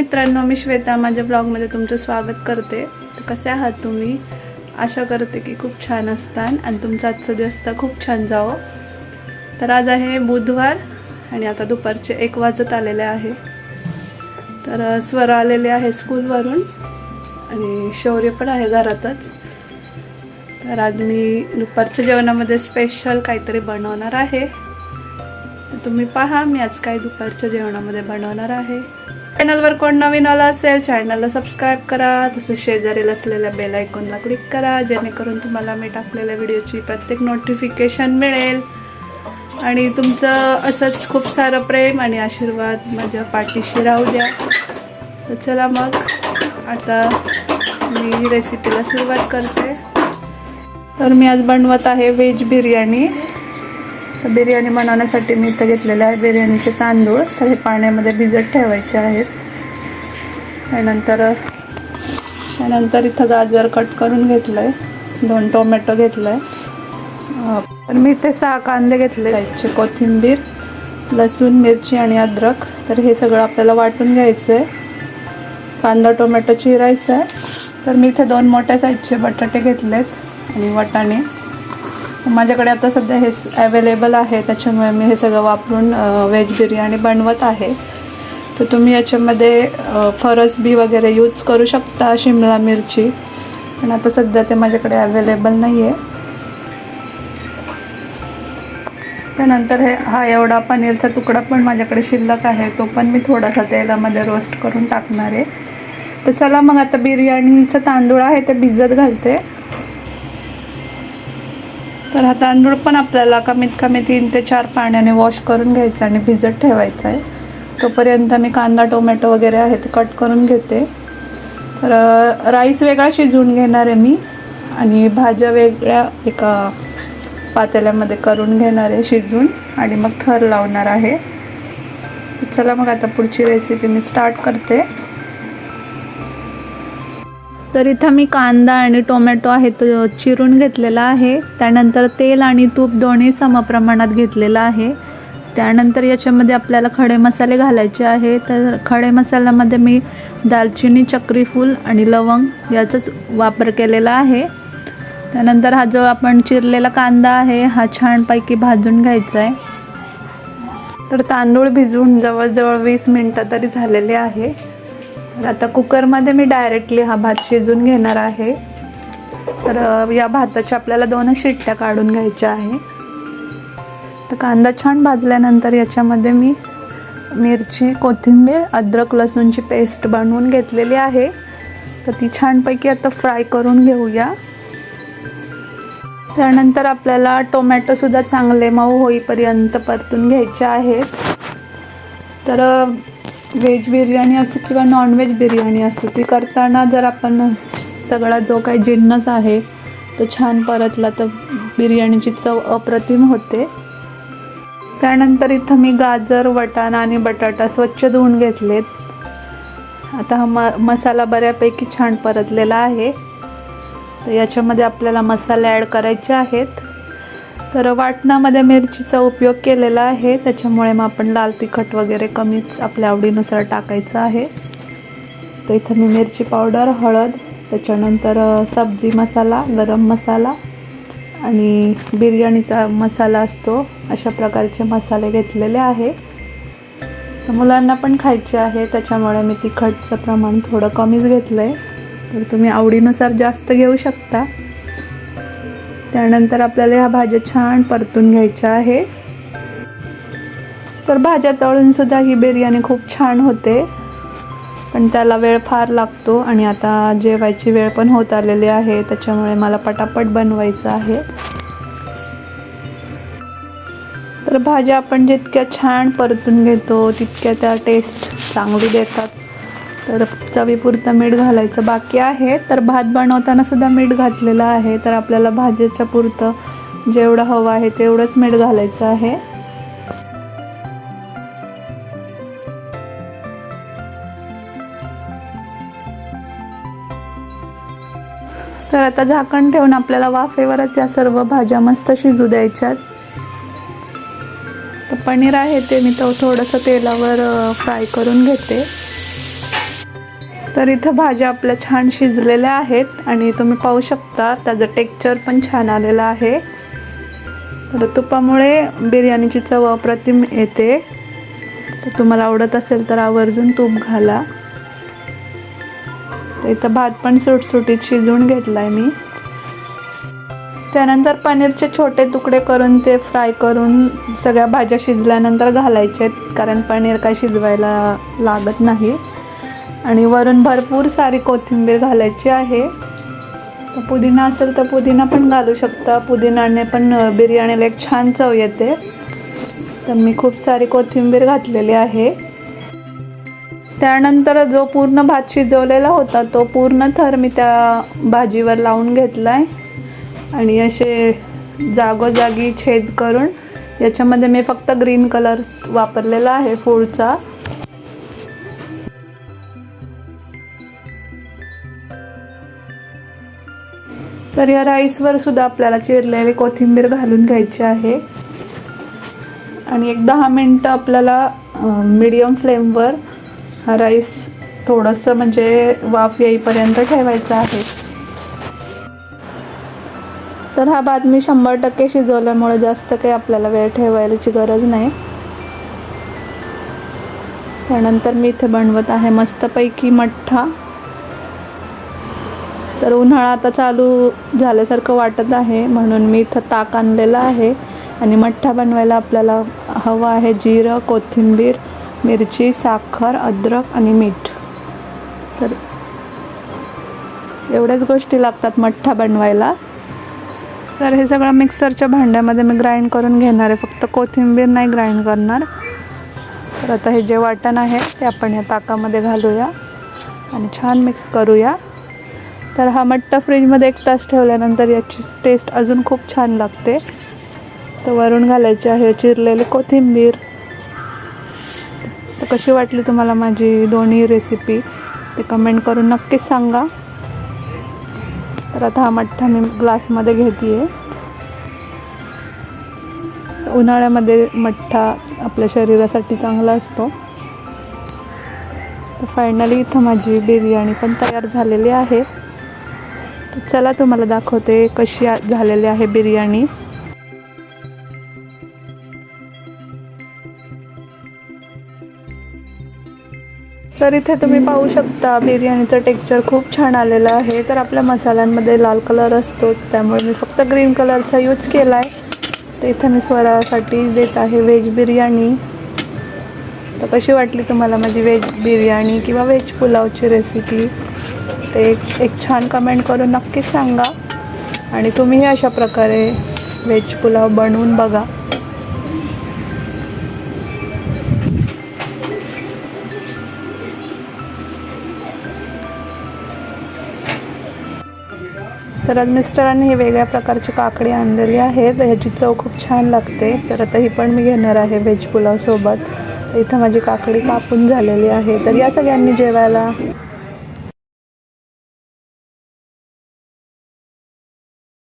मित्रांनो मी श्वेता. माझ्या ब्लॉगमध्ये तुमचं स्वागत करते. तर कसे आहात तुम्ही? आशा करते की खूप छान असतान आणि तुमचा आजचा दिवस तर खूप छान जावं. तर आज आहे बुधवार आणि आता दुपारचे एक वाजत आलेले आहे. तर स्वर आलेले आहे स्कूलवरून आणि शौर्य पण आहे घरातच. तर आज मी दुपारच्या जेवणामध्ये स्पेशल काहीतरी बनवणार आहे. तर तुम्ही पहा मी आज काय दुपारच्या जेवणामध्ये बनवणार आहे. चॅनलवर कोण नवीन आला असेल चॅनलला सबस्क्राईब करा. तसंच शेजारील असलेल्या बेल आयकॉनला क्लिक करा. जेणेकरून तुम्हाला मी टाकलेल्या व्हिडिओची प्रत्येक नोटिफिकेशन मिळेल. आणि तुमचं असंच खूप सारं प्रेम आणि आशीर्वाद माझ्या पाठीशी राहू द्या. तर चला मग आता मी रेसिपीला सुरुवात करते. तर मी आज बनवत आहे व्हेज बिर्याणी. तर बिर्याणी बनवण्यासाठी मी इथं घेतलेले आहे बिर्याणीचे तांदूळ. तर हे पाण्यामध्ये भिजत ठेवायचे आहेत. त्यानंतर त्यानंतर इथं गाजर कट करून घेतलं आहे दोन टोमॅटो घेतलं आहे तर मी इथे सहा कांदे घेतले त्याचे कोथिंबीर लसूण मिरची आणि अद्रक. तर हे सगळं आपल्याला वाटून घ्यायचं आहे कांदा टोमॅटो चिरायचा आहे तर मी इथे दोन मोठ्या साईजचे बटाटे घेतलेत आणि वाटाणे. माझ्याकडे आता सध्या हे अवेलेबल आहे त्याच्यामुळे मी हे सगळं वापरून व्हेज बिर्याणी बनवत आहे. तर तुम्ही याच्यामध्ये फरस फरसबी वगैरे यूज करू शकता शिमला मिरची. पण आता सध्या ते माझ्याकडे अवेलेबल नाही आहे त्यानंतर हे हा एवढा पनीरचा तुकडा पण माझ्याकडे शिल्लक आहे तो पण मी थोडासा तेलामध्ये रोस्ट करून टाकणार आहे. तर चला मग आता बिर्याणीचं तांदूळ आहे ते भिजत घालते. तर हा तांदूळ पण आपल्याला कमीत कमी तीन ते चार पाण्याने वॉश करून घ्यायचा आणि भिजत ठेवायचा आहे तोपर्यंत मी कांदा टोमॅटो वगैरे आहे ते कट करून घेते. तर राईस वेगळा शिजवून घेणार आहे मी आणि भाज्या वेगळ्या एका पातेल्यामध्ये करून घेणार आहे शिजवून आणि मग थर लावणार आहे. चला मग आता पुढची रेसिपी मी स्टार्ट करते. तर इथं मी कांदा आणि टोमॅटो आहे तो चिरून घेतलेला आहे. त्यानंतर तेल आणि तूप दोन्ही समप्रमाणात घेतलेलं आहे. त्यानंतर याच्यामध्ये आपल्याला खडे मसाले घालायचे आहे. तर खडे मसाल्यामध्ये मी दालचिनी चक्रीफूल आणि लवंग याचाच वापर केलेला आहे. त्यानंतर हा जो आपण चिरलेला कांदा आहे हा छानपैकी भाजून घ्यायचा आहे. तर तांदूळ भिजवून जवळजवळ वीस मिनटं तरी झालेले आहे. आता कुकरमध्ये मी डायरेक्टली हा भात शिजून घेणार आहे. तर या भाताच्या आपल्याला दोनच शिट्ट्या काढून घ्यायच्या आहे. तर कांदा छान भाजल्यानंतर याच्यामध्ये मी मिरची कोथिंबीर अद्रक लसूणची पेस्ट बनवून घेतलेली आहे. तर ती छानपैकी आता फ्राय करून घेऊया. त्यानंतर आपल्याला टोमॅटोसुद्धा चांगले मऊ होईपर्यंत परतून घ्यायचे आहेत. तर व्हेज बिर्याणी असो किंवा नॉनव्हेज बिर्याणी असो ती करताना जर आपण सगळा जो काही जिन्नस आहे तो छान परतला तर बिर्याणीची चव अप्रतिम होते. त्यानंतर इथं मी गाजर वटाणा आणि बटाटा स्वच्छ धुवून घेतलेत. आता हा म मसाला बऱ्यापैकी छान परतलेला आहे. तर याच्यामध्ये आपल्याला मसाले ॲड करायचे आहेत. तर वाटणामध्ये मिरचीचा उपयोग केलेला आहे. त्याच्यामुळे मग आपण लाल तिखट वगैरे कमीच आपल्या आवडीनुसार टाकायचं आहे. तर इथं मी मिरची पावडर हळद त्याच्यानंतर सब्जी मसाला गरम मसाला आणि बिर्याणीचा मसाला असतो. अशा प्रकारचे मसाले घेतलेले आहे. तर मुलांना पण खायचे आहे. त्याच्यामुळे मी तिखटचं प्रमाण थोडं कमीच घेतलं आहे तर तुम्ही आवडीनुसार जास्त घेऊ शकता. त्यानंतर आपल्याला ह्या भाज्या छान परतून घ्यायच्या आहे. तर भाज्या तळून सुद्धा ही बिर्याणी खूप छान होते. पण त्याला वेळ फार लागतो आणि आता जेवायची वेळ पण होत आलेली आहे त्याच्यामुळे मला पटापट बनवायचं आहे. तर भाज्या आपण जितक्या छान परतून घेतो तितक्या त्या टेस्ट चांगली देतात. तर चवीपुरतं मीठ घालायचं बाकी आहे. तर भात बनवताना सुद्धा मीठ घातलेलं आहे. तर आपल्याला भाजीच्या पुरतं जेवढं हवं आहे तेवढंच मीठ घालायचं आहे. तर आता झाकण ठेवून आपल्याला वाफेवरच या सर्व भाज्या मस्त शिजू द्यायच्यात. तर पनीर आहे ते मी तो थोडंसं तेलावर फ्राय करून घेते. तर इथं भाज्या आपल्या छान शिजलेल्या आहेत आणि तुम्ही पाहू शकता त्याचं टेक्चर पण छान आलेलं आहे. तर तुपामुळे बिर्याणीची चव अप्रतिम येते. तर तुम्हाला आवडत असेल तर आवर्जून तूप घाला. तर इथं भात पण सुटसुटीत शिजवून आहे मी. त्यानंतर पनीरचे छोटे तुकडे करून ते फ्राय करून सगळ्या भाज्या शिजल्यानंतर घालायचे कारण पनीर काय शिजवायला लागत नाही. आणि वरून भरपूर सारी कोथिंबीर घालायची आहे. पुदिना असेल तर पुदिना पण घालू शकता. पुदिनाने पण बिर्याणीला एक छान चव येते. तर मी खूप सारी कोथिंबीर घातलेली आहे. त्यानंतर जो पूर्ण भात शिजवलेला होता तो पूर्ण थर मी त्या भाजीवर लावून घेतला आहे आणि असे जागोजागी छेद करून याच्यामध्ये मी फक्त ग्रीन कलर वापरलेला आहे फूडचा. तर या राईसवर सुद्धा आपल्याला चिरलेली कोथिंबीर घालून घ्यायची आहे. आणि एक दहा मिनटं आपल्याला मिडियम फ्लेमवर हा राईस थोडंसं म्हणजे वाफ येईपर्यंत ठेवायचा आहे. तर हा भात मी शंभर टक्के शिजवल्यामुळे जास्त काही आपल्याला वेळ ठेवायची गरज नाही. त्यानंतर मी इथे बनवत आहे मस्तपैकी मठ्ठा. तर उन्हाळा आता चालू झाल्यासारखं वाटत आहे. म्हणून मी इथं ताक आणलेलं आहे. आणि मठ्ठा बनवायला आपल्याला हवं आहे जिरं कोथिंबीर मिरची साखर अद्रक आणि मीठ. तर एवढ्याच गोष्टी लागतात मठ्ठा बनवायला. तर हे सगळं मिक्सरच्या भांड्यामध्ये मी ग्राइंड करून घेणार आहे. फक्त कोथिंबीर नाही ग्राइंड करणार. तर आता हे जे वाटण आहे ते आपण या ताकामध्ये घालूया. आणि छान मिक्स करूया. तर हा मट्टा फ्रीजमध्ये एक तास ठेवल्यानंतर याची टेस्ट अजून खूप छान लागते. तर वरून घालायची आहे चिरलेली कोथिंबीर. तर कशी वाटली तुम्हाला माझी दोन्ही रेसिपी ते कमेंट करून नक्कीच सांगा. तर आता हा मठ्ठा मी ग्लासमध्ये घेते आहे उन्हाळ्यामध्ये मठ्ठा आपल्या शरीरासाठी चांगला असतो. तर फायनली इथं माझी बिर्याणी पण तयार झालेली आहे. चला तुम्हाला दाखवते कशी झालेली आहे बिर्याणी. तर इथे तुम्ही पाहू शकता बिर्याणीचं टेक्चर खूप छान आलेलं आहे. तर आपल्या मसाल्यांमध्ये लाल कलर असतो त्यामुळे मी फक्त ग्रीन कलरचा यूज केला आहे तर इथं मी स्वरासाठी देत आहे व्हेज बिर्याणी. तर कशी वाटली तुम्हाला माझी व्हेज बिर्याणी किंवा व्हेज पुलावची रेसिपी ते एक एक छान कमेंट करून नक्कीच सांगा. आणि तुम्हीही अशा प्रकारे व्हेज पुलाव बनवून बघा. तर आज मिस्टरांनी ही वेगळ्या प्रकारची काकडी आणलेली आहे तर ह्याची चव खूप छान लागते. तर आता ही पण मी घेणार आहे व्हेज पुलावसोबत इथं माझी काकडी कापून झालेली आहे. तर या सगळ्यांनी जेवायला